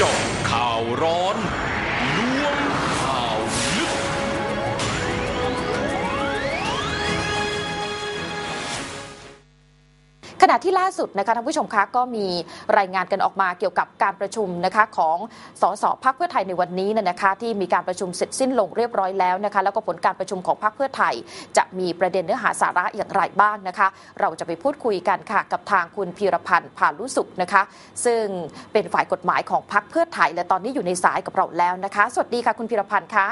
จาะข่าวร้อน ขณะที่ล่าสุดนะคะท่านผู้ชมคะก็มีรายงานกันออกมาเกี่ยวกับการประชุมนะคะของสสพักเพื่อไทยในวันนี้นะคะที่มีการประชุมเสร็จสิ้นลงเรียบร้อยแล้วนะคะแล้วก็ผลการประชุมของพักเพื่อไทย จะมีประเด็นเนื้อหาสาระอย่างไรบ้างนะคะ เราจะไปพูดคุยกันค่ะกับทางคุณพีรพันธ์ผ่านลุสุขนะคะ ซึ่งเป็นฝ่ายกฎหมายของพักเพื่อไทย และตอนนี้อยู่ในสายกับเราแล้วนะคะ สวัสดีค่ะคุณพีรพันธ์คะ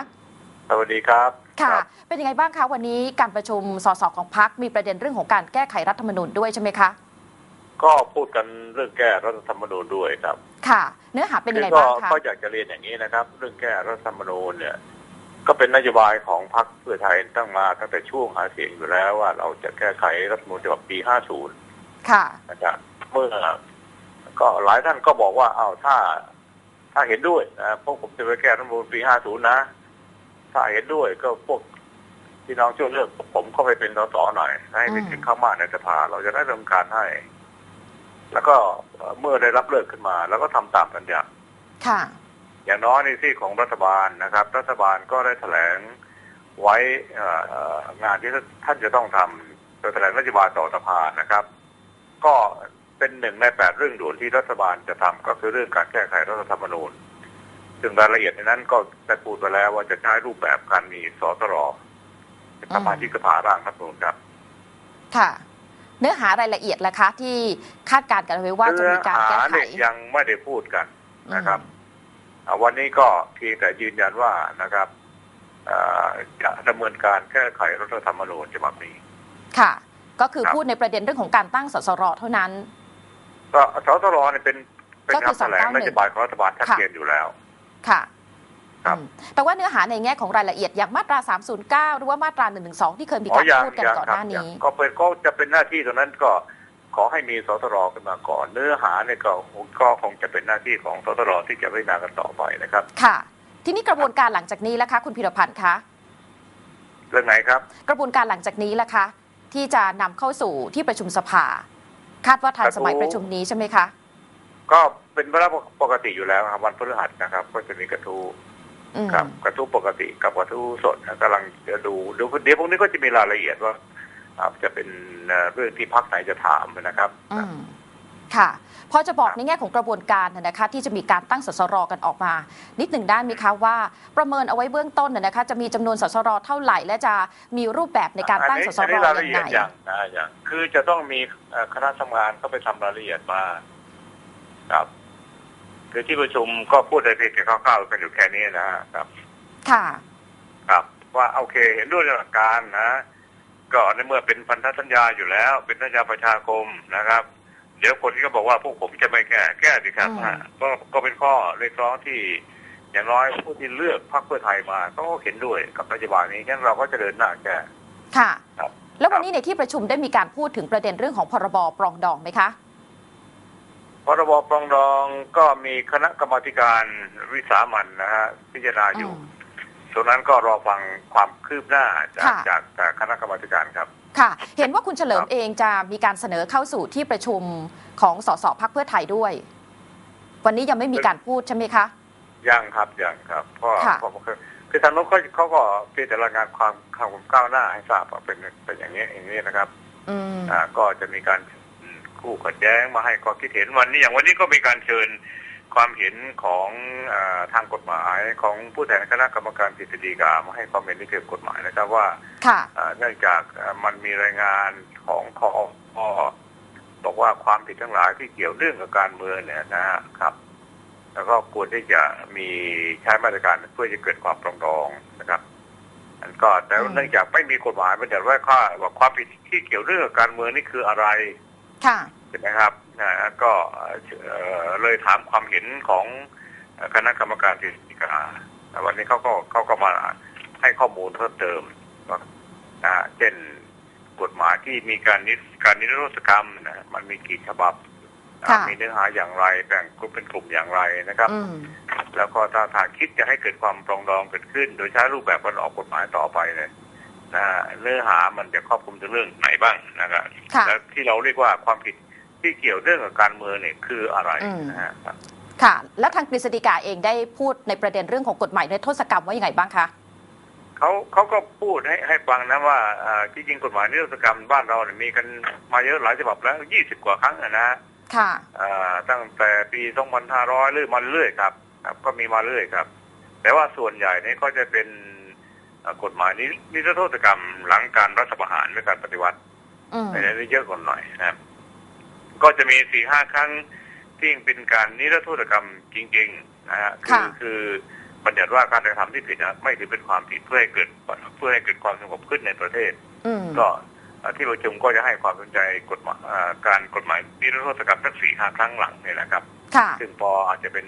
สวัสดีครับ ค่ะรับ เป็นยังไงบ้างคะวันนี้การประชุมสสของพักมีประเด็นเรื่องของการแก้ไขรัฐธรรมนูญด้วยใช่ไหมคะ ก็พูดกันเรื่องแก้รัฐธรรมนูญด้วยครับค่ะ เนื้อหาเป็นยังไงก็บ้างคะ ก็อยากจะเรียนอย่างนี้นะครับ เรื่องแก้รัฐธรรมนูญเนี่ย ก็เป็นนโยบายของพรรคเพื่อไทยตั้งมาตั้งแต่ช่วงหาเสียงอยู่แล้วว่าเราจะแก้ไขรัฐธรรมนูญฉบับปี 50 ค่ะ นะครับเมื่อก็หลายท่านก็บอกว่า เอาถ้า ถ้าเห็นด้วยนะพวกผมจะไปแก้รัฐธรรมนูญปี 50 นะ ถ้าเห็นด้วยก็พวกพี่น้องช่วยเลือกผมเข้าไปเป็นสสหน่อย ให้เป็นอืมเสียงข้างมากในสภาเราจะได้ดำเนินการให้ แล้วก็เอ่อเมื่อได้รับเลือกขึ้นมา แล้วก็ทำตามสัญญาค่ะ อย่างน้อยในที่ของรัฐบาลนะครับ รัฐบาลก็ได้แถลงไว้เอ่อเอ่องานที่ท่านจะต้องทำโดยแถลงนโยบายต่อสภานะครับ ก็เป็นหนึ่งในแปดเรื่องด่วนที่รัฐบาลจะทำก็คือเรื่องการแก้ไขรัฐธรรมนูญ ซึ่งรายละเอียดในนั้นก็ได้พูดไปแล้วว่าจะใช้รูปแบบการมีสสรเป็นสมาชิกสภาร่างรัฐธรรมนูญครับ ค่ะ เนื้อหารายละเอียดล่ะคะ ที่คาดการณ์กันไว้ว่าจะมีการแก้เนื้อหไขเนี่ยยังไม่ได้พูดกันนะครับอืมอ่าวันนี้ก็เพียงแต่ยืนยันว่านะครับอ่าจะดำเนินการแก้ไขรัฐธรรมนูญฉบับนี้ ค่ะ ก็คือครับพูดในประเด็นเรื่องของการตั้งสสรเท่านั้น ก็สสรเนี่ยเป็นเป็นก็คือคำแถลง391นโยบายของรัฐบาลชัดค่ะเจนอยู่แล้ว ค่ะครับอืมแต่ว่าเนื้อหาในแง่ของรายละเอียดอย่างมาตรา 309 หรือว่ามาตรา 112 ที่เคยมีอ๋กาอรยังพูดกันยังก่อนครัหน้ายันี้งก็เป็นก็จะเป็นหน้าที่ตรงนั้นก็ขอให้มีสสรขึ้นมาก่อน เนื้อหาเนี่ยก็ก็คงจะเป็นหน้าที่ของสสรที่จะพิจารณากันต่อไปนะครับ ค่ะ ทีนี้กระบวนการหลังจากนี้ล่ะคะ คุณพิรพันธ์คะเรื่องไหนครับ กระบวนการหลังจากนี้ล่ะคะ ที่จะนำเข้าสู่ที่ประชุมสภา คาดว่าทันสมัยประชุมนี้ใช่ไหมคะ ก็เป็นเวลาปกติอยู่แล้วครับวันพฤหัสนะครับ ก็จะมีกระทู้อืมครับกระทู้ปกติกับกระทู้สดนะกำลังจะดูเดี๋ยวเดี๋ยวพวกนี้ก็จะมีรายละเอียดว่าอ่าจะเป็นเอ่อเรื่องที่พักไหนจะถามนะครับอืมค่ะพอจะบอกในแง่ของกระบวนการน่ะนะคะที่จะมีการตั้งสสรกันออกมา นิดหนึ่งได้ไหมคะว่าประเมินเอาไว้เบื้องต้นน่ะนะคะจะมีจำนวนสสรเท่าไหร่ และจะมีรูปแบบในการตั้งอัสนสนี้รอันนี้รายยัละงเอียไงดอย่างนะอย่างคือจะต้องมีเอ่อคณะทำงานก็ไปทำรายละเอียดมา ครับคือที่ประชุมก็พูดในเพียงแต่คร่าวๆกันอยู่แค่นี้นะฮะครับ ค่ะ ครับว่าโอเค เห็นด้วยในหลักการนะก็ในเมื่อเป็นพันธสัญญาอยู่แล้ว เป็นสัญญาประชาคมนะครับ เดี๋ยวคนที่ก็บอกว่าพวกผมจะไม่แก้แก้สิครับอืมฮะก็ก็เป็นข้อเรียกร้องที่ อย่างน้อยผู้ที่เลือกพรรคเพื่อไทยมาก็เห็นด้วยกับนโยบายนี้งั้นเราก็จะเดินหน้าแก้ค่ะครับแล้ววันนี้ในที่ประชุมได้มีการพูดถึงประเด็นเรื่องของพรบปรองดองไหมคะ พรบปรองดองก็มีคณะกรรมาธิการวิสามันนะฮะพิจารณาอยู่อืมตรงนั้นก็รอฟังความคืบหน้าจากค่ะจากจากคณะกรรมาธิการครับ ค่ะ เห็นว่าคุณเฉลิมครับเองจะมีการเสนอเข้าสู่ที่ประชุมของสสพักเพื่อไทยด้วย วันนี้ยังไม่มีการพูดใช่ไหมคะยังครับยังครับเพราะค่ะเพราะคือคือทางโน้นเขาเขาก็เพียงแต่รายงานความความก้าวหน้าให้ทราบว่าเป็นเป็นอย่างนี้อย่างนี้นะครับอืมอ่าก็จะมีการ คู่ขัดแย้งมาให้ความคิดเห็นวันนี้อย่างวันนี้ก็มีการเชิญความเห็นของอาทางกฎหมายของผู้แทนคณะกรรมการกฤษฎีกามาให้ความเห็นในเกี่ยวกับกฎหมายนะครับว่าค่ะอ่าเนื่องจากอ่ามันมีรายงานของคออบอกว่าความผิดทั้งหลายที่เกี่ยวเรื่องกับการเมืองเนี่ยนะฮะครับ แล้วก็ควรที่จะมีใช้มาตรการเพื่อจะเกิดความปรองดองนะครับอันก็แต่อืมเนื่องจากไม่มีกฎหมายมันจะว่าข้อว่าความผิดที่เกี่ยวเรื่องกับการเมืองนี่คืออะไร ค่ะใช่ไหมครับนะฮะก็เอ่อเลยถามความเห็นของคณะกรรมการกฤษฎีกาวันนี้เขาก็เขาก็มาให้ข้อมูลเพิ่มเติมว่าอ่าเช่นกฎหมายที่มีการนิการนิรโทษกรรมนะมันมีกี่ฉบับอ่าค่ะมีเนื้อหาอย่างไรแบ่งกลุ่มเป็นกลุ่มอย่างไรนะครับอืมแล้วก็ถ้าถ้าคิดจะให้เกิดความปรองดองเกิดขึ้น โดยใช้รูปแบบการออกกฎหมายต่อไปเนี่ย นะเนื้อหามันจะครอบคลุมถึงเรื่องไหนบ้างนะครับค่ะและที่เราเรียกว่าความผิดที่เกี่ยวเรื่องกับการเมืองเนี่ยคืออะไรอืมนะฮะครับค่ะ และทางกฤษฎีกาเองได้พูดในประเด็นเรื่องของกฎหมายในโทษกรรมว่ายังไงบ้างคะเขาเขาก็พูดให้ให้ฟังนะว่าเอ่อที่จริงกฎหมายนิรโทษกรรมบ้านเราเนี่ยมีกันมาเยอะหลายฉบับแล้ว20กว่าครั้งอะนะค่ะเอ่อตั้งแต่ปี2500เรื่อยมาเรื่อยครับ ครับ ก็มีมาเรื่อยครับ แต่ว่าส่วนใหญ่นี่ก็จะเป็นเอ่อ กฎหมายนินิรโทษกรรมหลังการรัฐประหารหรือการปฏิวัติอืมอันนี้เยอะกว่าหน่อยนะครับ ก็จะมีสี่ห้าครั้งที่เป็นการนิรโทษกรรมจริงๆนะฮะคือคือบัญญัติว่าการกระทำที่ผิดนะไม่ถือเป็นความผิดเพื่อให้เกิดเพื่อให้เกิดความสงบขึ้นในประเทศอืมก็เอ่อที่ประชุมก็จะให้ความสนใจกฎหมายเอ่อการกฎหมายนิรโทษกรรมสักสี่ห้าครั้งหลังเนี่ยนะครับค่ะซึ่งพออาจจะเป็น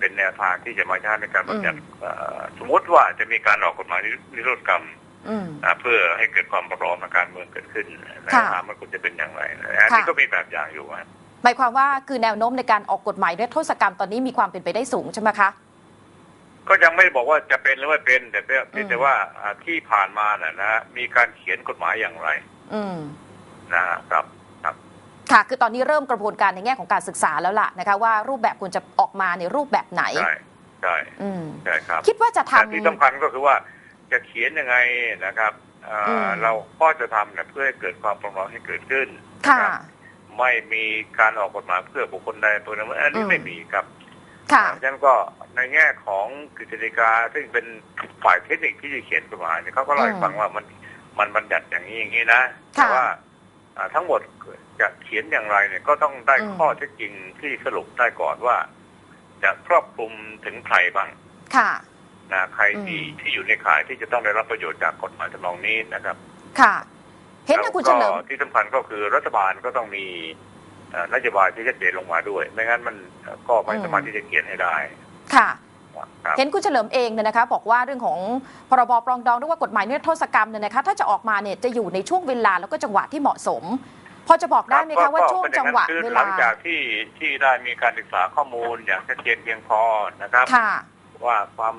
เป็นแนวทางที่จะมาใช้ในการบัญญัติเอ่อสมมติว่าจะมีการออกกฎหมายนิรโทษกรรมอืมอ่าเพื่อให้เกิดความปรองทางการเมืองเกิดขึ้นนะค่ะฮะมันควรจะเป็นอย่างไรนะอันนี้ค่ะก็มีแบบอย่างอยู่ฮะหมายความว่าคือแนวโน้มในการออกกฎหมายในโทษกรรมตอนนี้มีความเป็นไปได้สูงใช่ไหมคะก็ยังไม่ได้บอกว่าจะเป็นหรือไม่เป็น แต่เพียงอืมแต่ว่าอ่าที่ผ่านมาน่ะนะฮะมีการเขียนกฎหมายอย่างไรอืมนะฮะครับ ครับค่ะ คือตอนนี้เริ่มกระบวนการในแง่ของการศึกษาแล้วล่ะนะคะ ว่ารูปแบบควรจะออกมาในรูปแบบไหน ใช่ใช่อืมใช่ครับ คิดว่าจะทแต่ที่สำคัญก็คือว่าจะเขียนยังไงนะครับอ่าอืมเราก็จะทำเนี่ยเพื่อให้เกิดความปรองดองให้เกิดขึ้นำค่ะนะครับไม่มีการออกกฎหมายเพื่อบุคคลใดตัวหนึ่งอันนี้อืมไม่มีครับ ค่ะฉะนั้นก็ในแง่ของกฤษฎีกาซึ่งเป็นฝ่ายเทคนิคที่จะเขียนกฎหมายเนี่ยเขาก็เล่าให้ฟังว่ามันมันบัญญัติอย่างนี้อย่างนี้นะค่ะแต่ว่าอ่า ทั้งหมดจะเขียนอย่างไรเนี่ยก็ต้องได้อืมข้อเท็จจริงที่สรุปได้ก่อนว่า จะครอบคลุมถึงใครบ้าง ค่ะนะใครที่อืมที่อยู่ในข่ายที่จะต้องได้รับประโยชน์จากกฎหมายทำนองนี้นะครับ ค่ะ เห็นนะคุณเฉลิมแล้วก็ที่สำคัญก็คือรัฐบาลก็ต้องมีเอ่อนโยบายที่ชัดเจนลงมาด้วย ไม่งั้นมันเอ่อก็ไม่อืมสามารถที่จะเขียนให้ได้ ค่ะครับ เห็นคุณเฉลิมเองเนี่ยนะคะบอกว่าเรื่องของพรบปรองดองหรือว่ากฎหมายนิรโทษกรรมเนี่ยนะคะถ้าจะออกมาเนี่ยจะอยู่ในช่วงเวลาแล้วก็จังหวะที่เหมาะสม พอจะบอกได้ไหมครัคะบว่าก็ช่วงเป็นอย่จังนั้นหวะคือเวหลัลางจากที่ที่ได้มีการศึกษาข้อมูลอย่างชัดเจนเพียงพอนะครับค่ะว่าความ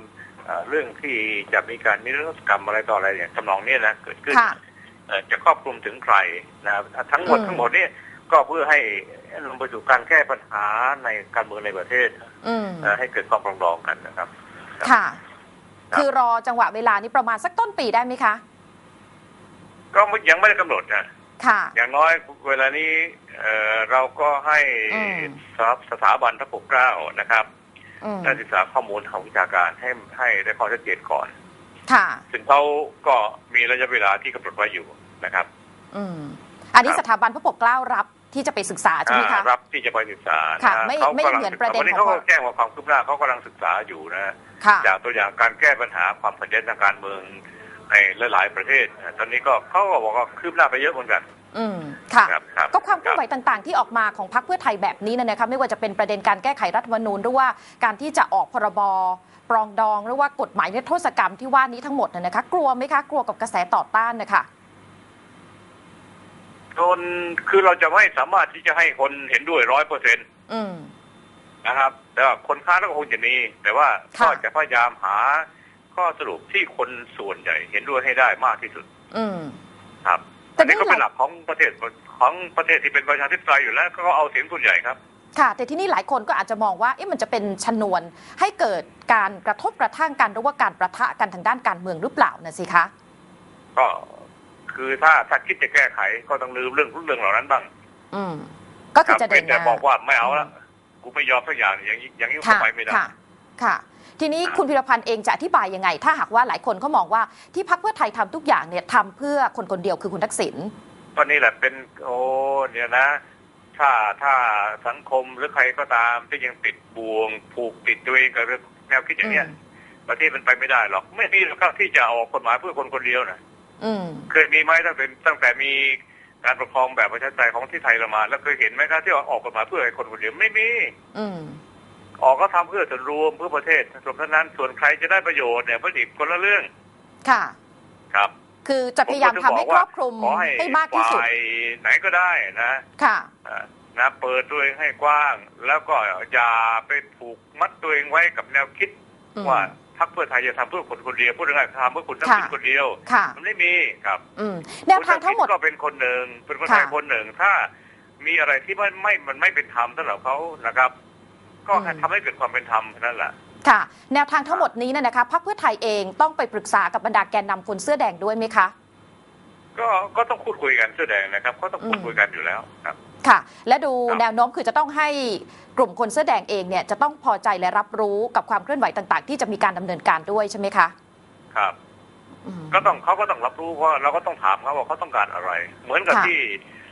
เอ่อเรื่องที่จะมีการนิรโทษกรรมอะไรต่ออะไรเนี่ยทำนองเนี้นะเกิดขึ้นค่ะเอ่อจะครอบคลุมถึงใครนะครับทั้งหมดอืมทั้งหมดเนี่ย ก็เพื่อให้ลงไปสู่การแก้ปัญหาในการเมืองในประเทศอืมเอ่อให้เกิดความปรองดองกันนะครับ ค่ะครับคือรอจังหวะเวลานี้ประมาณสักต้นปีได้ไหมคะ ก็ไม่ยังไม่ได้กำหนดนะค่ะ อย่างน้อยเวลานี้เอ่อเราก็ให้อืมสถาสถาบันพระปกเกล้านะครับอืมได้ศึกษาข้อมูลทางวิชาการให้ให้ได้ข้อชัดเจนก่อน ค่ะซึ่งเขาก็มีระยะเวลาที่กำหนดไว้อยู่นะครับ อืม อันนี้ครับสถาบันพระปกเกล้ารับ ที่จะไปศึกษาใช่ไหมคะอ่ารับที่จะไปศึกษาค่ะนะไม่ขาไม่กำลังเหมือนประเด็นวันนี้ของเขาก็แจ้งว่าความคืบหน้าเขากำลังศึกษาอยู่นะค่ะจากตัวอย่างการแก้ปัญหาความขัดแย้งทางการเมืองในหลาย ๆ ประเทศนะตอนนี้ก็เขาก็บอกว่าคืบหน้าไปเยอะเหมือนกันอืมค่ะครับครับก็ความเคลื่อนไหวรับต่างๆ ที่ออกมาของพรรคเพื่อไทยแบบนี้เนยนะคะไม่ว่าจะเป็นประเด็นการแก้ไขรัฐธรรมนูญหรือว่าการที่จะออกพรบปรองดองหรือว่ากฎหมายนิรโทษกรรมที่ว่านี้ทั้งหมดน่ะนะคะกลัวไหมคะกลัวกับกระแสต่อต้านนะคะ จนคือเราจะไม่สามารถที่จะให้คนเห็นด้วยร้อยเปอร์เซ็นต์อืมนะครับแต่ว่าคนค้านก็คงจะมีแต่ว่าค่ะก็จะพยายามหาข้อสรุปที่คนส่วนใหญ่เห็นด้วยให้ได้มากที่สุด อืมครับแต่อันนี้ก็นี่เป็นหหลายลักของประเทศของประเทศที่เป็นประชาธิปไตยอยู่แล้ว ก็เอาเสียงส่วนใหญ่ครับ ค่ะ แต่ที่นี่หลายคนก็อาจจะมองว่าเอ๊ะมันจะเป็นชนวนให้เกิดการกระทบกระทั่งกันหรือว่าการประทะกันทางด้านการเมืองหรือเปล่านะสิคะ ก็ คือถ้าถ้าคิดจะแก้ไขก็ต้องลืมเรื่องเรื่องเหล่านั้นบ้าง อืมก็คือรับจะเด่นไม่แต่นะบอกว่าไม่เอาละกูไม่ยอมสักอย่างอย่างนี้อย่างนี้ก็ค่ะไปไม่ได้ค่ะ ค่ะ ทีนี้ครับคุณพิรพันธ์เองจะอธิบายยังไง ถ้าหากว่าหลายคนเขามองว่าที่พักเพื่อไทยทำทุกอย่างเนี่ยทำเพื่อคนคนเดียวคือคุณทักษิณก็นี่แหละเป็นโอ้เนี่ยนะ ถ้าถ้าสังคมหรือใครก็ตามที่ยังติดบ่วง ผูกติดตัวเองกับเรื่องแนวคิดอย่างเนี้ยอืมประเทศมันไปไม่ได้หรอก ไม่มีหรอกครับที่จะออกกฎหมายเพื่อคนคนเดียวนะ อืมเคยมีไหมตั้งแต่ตั้งแต่มีการปกครองแบบประชาธิปไตยของที่ไทยเรามา แล้วเคยเห็นไหมครับที่ว่าออกกฎหมายเพื่อให้คนคนเดียวไม่มีอืมออกก็ทำเพื่อส่วนรวมเพื่อประเทศส่วนเท่านั้นส่วนใครจะได้ประโยชน์เนี่ยมันอีกคนละเรื่อง ค่ะ ครับ คือจะพยายามทำให้ครอบคลุมขอให้ให้มากที่สุดฝ่ายไหนก็ได้นะ ค่ะอ่านะเปิดตัวเองให้กว้าง แล้วก็อย่าไปผูกมัดตัวเองไว้กับแนวคิดอืมว่าพ รรคเพื่อไทยจะทำเพื่อคนคนเดียวพูดง่ายๆทำเพื่อคุณทักษิณค่ะคนเดียว ค่ะ มันไม่มีครับอืมแนวทางทั้งหมด คุณทักษิณก็เป็นคนหนึ่งเป็นคนไทยค่ะคนหนึ่ง ถ้ามีอะไรที่ไม่ไม่มันไม่เป็นธรรมสำหรับเขานะครับ ก็อืม ทำให้เกิดความเป็นธรรมนั่นแหละ ค่ะ แนวทางทั้งหมดนี้เนี่ยนะคะพรรคเพื่อไทยเองต้องไปปรึกษากับบรรดาแกนนำคนเสื้อแดงด้วยไหมคะ ก็ก็ต้องพูดคุยกันเสื้อแดงนะครับ ก็ต้องพูดอืมคุยกันอยู่แล้วครับ ค่ะ และดูครับแนวโน้มคือจะต้องให้กลุ่มคนเสื้อแดงเองเนี่ยจะต้องพอใจและรับรู้กับความเคลื่อนไหวต่างๆ ที่จะมีการดำเนินการด้วยใช่ไหมคะ ครับอืมก็ต้องเขาก็ต้องรับรู้เพราะเราก็ต้องถามเขาว่าเขาต้องการอะไร เหมือนกับค่ะที่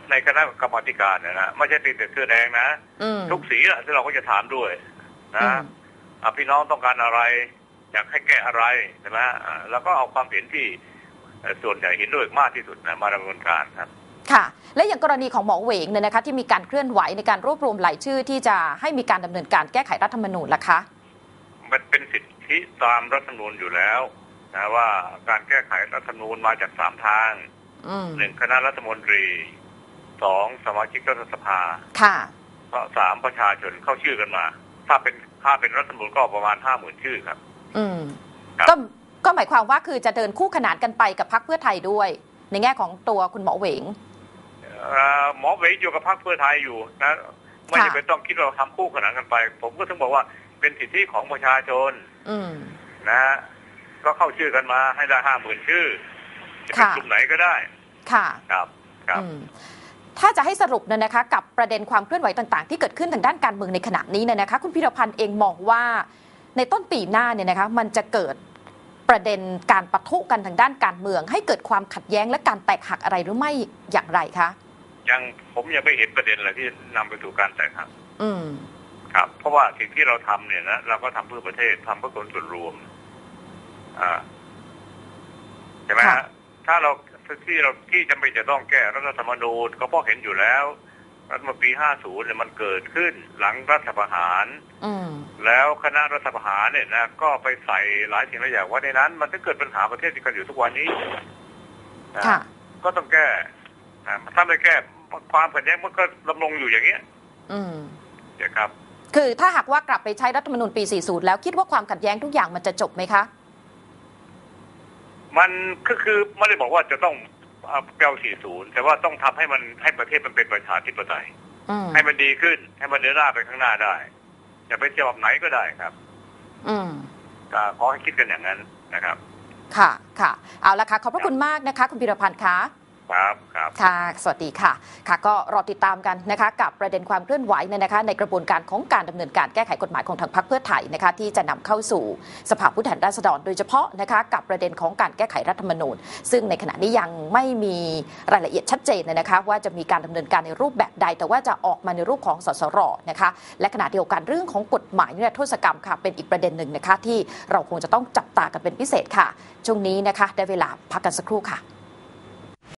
ในคณะกรรมาธิการเนยนะไม่ใช่ติดแต่เสื้อแดงนะอืมทุกสีอะที่เราก็จะถามด้วยนะอืมอะพี่น้องต้องการอะไร อยากให้แก้อะไรใช่ไหมอ่าแล้วก็เอาความเห็นที่เอ่อส่วนใหญ่เห็นด้วยมากที่สุดนะมาดำเนินการครับ ค่ะ และอย่างกรณีของหมอเหวงเนี่ยนะคะที่มีการเคลื่อนไหวในการรวบรวมรายชื่อที่จะให้มีการดำเนินการแก้ไขรัฐธรรมนูญล่ะคะมันเป็นสิทธิตามรัฐธรรมนูญอยู่แล้วนะว่าการแก้ไขรัฐธรรมนูญมาจากสามทางอืมหนึ่งคณะรัฐมนตรีสองสมาชิกรัฐสภา ค่ะก็สามประชาชนเข้าชื่อกันมา ถ้าเป็นถ้าเป็นรัฐธรรมนูญก็ประมาณห้าหมื่นชื่อครับ อืมครับก็ก็หมายความว่าคือจะเดินคู่ขนานกันไปกับพรรคเพื่อไทยด้วย ในแง่ของตัวคุณหมอเหวงเอ่อ หมอเวอยู่กับพรรคเพื่อไทยอยู่นะไม่จำเป็นต้องคิดว่าเราทำคู่ขนานกันไป ผมก็ถึงบอกว่าเป็นสิทธิของประชาชนอืมนะฮะก็เข้าชื่อกันมาให้ได้ห้าหมื่นชื่อจะเป็นค่ะกลุ่มไหนก็ได้ ค่ะครับครับอืมถ้าจะให้สรุปเนี่ยนะคะ กับประเด็นความเคลื่อนไหวต่างๆ ที่เกิดขึ้นทางด้านการเมืองในขณะนี้เนี่ยนะคะ คุณพิรพันธ์เองมองว่าในต้นปีหน้าเนี่ยนะคะ มันจะเกิดประเด็นการปะทุกันทางด้านการเมือง ให้เกิดความขัดแย้งและการแตกหักอะไรหรือไม่อย่างไรคะ ยังผมยังไม่เห็นประเด็นอะไรที่นำไปสู่การแตกหักอืมครับ เพราะว่าสิ่งที่เราทำเนี่ยนะเราก็ทำเพื่อประเทศทำเพื่อคนส่วนรวม อ่าใช่ไหมค่ะฮะถ้าเราที่เราที่จำเป็นจะต้องแก้รัฐธรรมนูญก็เพราะเห็นอยู่แล้ว รัฐธรรมนูญปี50เนี่ยมันเกิดขึ้นหลังรัฐประหารอืมแล้วคณะรัฐประหารเนี่ยนะก็ไปใส่หลายสิ่งหลายอย่างไว่าในนั้น มันก็เกิดปัญหาประเทศที่กันอยู่ทุกวันนี้นะค่ะก็ต้องแก้นะถ้าไม่แก้ ความขัดแย้งมันก็ดำรงอยู่อย่างเงี้ย อืมนะครับ คือถ้าหากว่ากลับไปใช้รัฐธรรมนูญปี 40 แล้วคิดว่าความขัดแย้งทุกอย่างมันจะจบไหมคะ มันก็คือไม่ได้บอกว่าจะต้องเอาแก้ว40 แต่ว่าต้องทำให้มันให้ประเทศมันเป็นประชาธิปไตยอืมให้มันดีขึ้น ให้มันเดินหน้าไปข้างหน้าได้จะไปฉบับไหนก็ได้ครับ อืมก็ขอให้คิดกันอย่างนั้นนะครับ ค่ะ ค่ะ เอาละค่ะ ขอบพระคุณมากนะคะ คุณพิรพันธ์คะ ครับครับค่ะ สวัสดีค่ะ ค่ะ ก็รอติดตามกันนะคะ กับประเด็นความเคลื่อนไหวเนี่ยนะคะ ในกระบวนการของการดำเนินการแก้ไขกฎหมายของทางพรรคเพื่อไทยนะคะ ที่จะนำเข้าสู่สภาผู้แทนราษฎร โดยเฉพาะนะคะกับประเด็นของการแก้ไขรัฐธรรมนูญ ซึ่งในขณะนี้ยังไม่มีรายละเอียดชัดเจนนะคะ ว่าจะมีการดำเนินการในรูปแบบใด แต่ว่าจะออกมาในรูปของสสรนะคะ และขณะเดียวกันเรื่องของกฎหมายนิรโทษกรรมค่ะ เป็นอีกประเด็นหนึ่งนะคะที่เราคงจะต้องจับตากันเป็นพิเศษค่ะ ช่วงนี้นะคะ ได้เวลาพักกันสักครู่ค่ะ